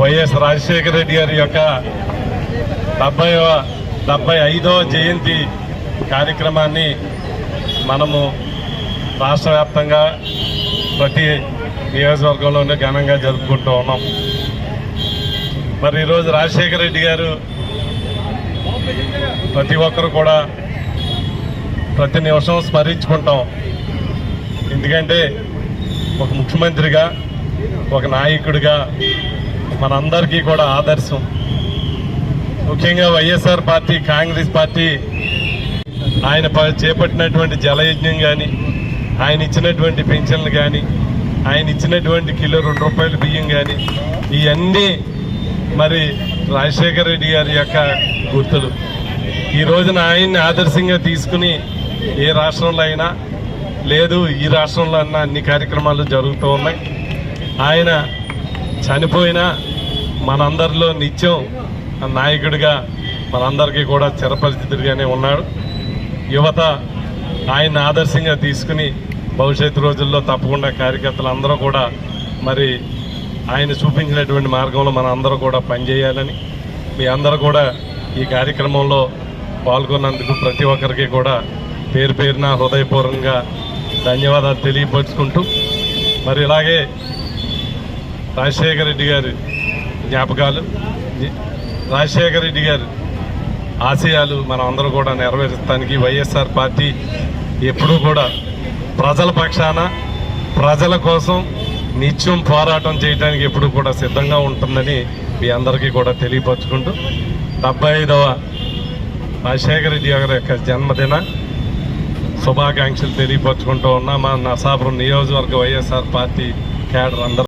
YS Rajasekhara Reddy గారి యొక్క డెబ్బై డెబ్బై ఐదవ జయంతి కార్యక్రమాన్ని మనము రాష్ట్ర వ్యాప్తంగా ప్రతి నియోజకవర్గంలోనే ఘనంగా జరుపుకుంటూ ఉన్నాం. మరి ఈరోజు రాజశేఖర రెడ్డి గారు ప్రతి ఒక్కరు కూడా ప్రతి నిమిషం స్మరించుకుంటాం. ఎందుకంటే ఒక ముఖ్యమంత్రిగా ఒక నాయకుడిగా మనందరికీ కూడా ఆదర్శం. ముఖ్యంగా వైఎస్ఆర్ పార్టీ కాంగ్రెస్ పార్టీ ఆయన ప- చేపట్టినటువంటి జలయజ్ఞం కానీ ఆయన ఇచ్చినటువంటి పెన్షన్లు కానీ ఆయన ఇచ్చినటువంటి కిలో రెండు రూపాయల బియ్యం కానీ ఇవన్నీ మరి రాజశేఖర రెడ్డి గారి యొక్క గుర్తులు. ఈ రోజున ఆయన్ని ఆదర్శంగా తీసుకుని ఏ రాష్ట్రంలో అయినా లేదు ఈ రాష్ట్రంలో అన్న అన్ని కార్యక్రమాలు జరుగుతూ ఉన్నాయి. ఆయన చనిపోయినా మనందరిలో నిత్యం నాయకుడిగా మనందరికీ కూడా చిరపరిచితుడిగానే ఉన్నాడు. యువత ఆయన ఆదర్శంగా తీసుకుని భవిష్యత్తు రోజుల్లో తప్పకుండా కార్యకర్తలు అందరూ కూడా మరి ఆయన చూపించినటువంటి మార్గంలో మన అందరూ కూడా పనిచేయాలని మీ అందరూ కూడా ఈ కార్యక్రమంలో పాల్గొన్నందుకు ప్రతి ఒక్కరికి కూడా పేరు పేరున హృదయపూర్వకంగా ధన్యవాదాలు తెలియపరుచుకుంటూ మరి ఇలాగే రాజశేఖర రెడ్డి గారి జ్ఞాపకాలు రాజశేఖర రెడ్డి గారి ఆశయాలు మనం అందరూ కూడా నెరవేర్చడానికి వైఎస్ఆర్ పార్టీ ఎప్పుడూ కూడా ప్రజల పక్షాన ప్రజల కోసం నిత్యం పోరాటం చేయడానికి ఎప్పుడూ కూడా సిద్ధంగా ఉంటుందని మీ అందరికీ కూడా తెలియపరుచుకుంటూ డెబ్బై ఐదవ రాజశేఖర రెడ్డి గారి యొక్క జన్మదిన శుభాకాంక్షలు తెలియపరచుకుంటూ ఉన్నా. మా నసాపురం నియోజకవర్గ వైఎస్ఆర్ పార్టీ క్యాడర్ అందరూ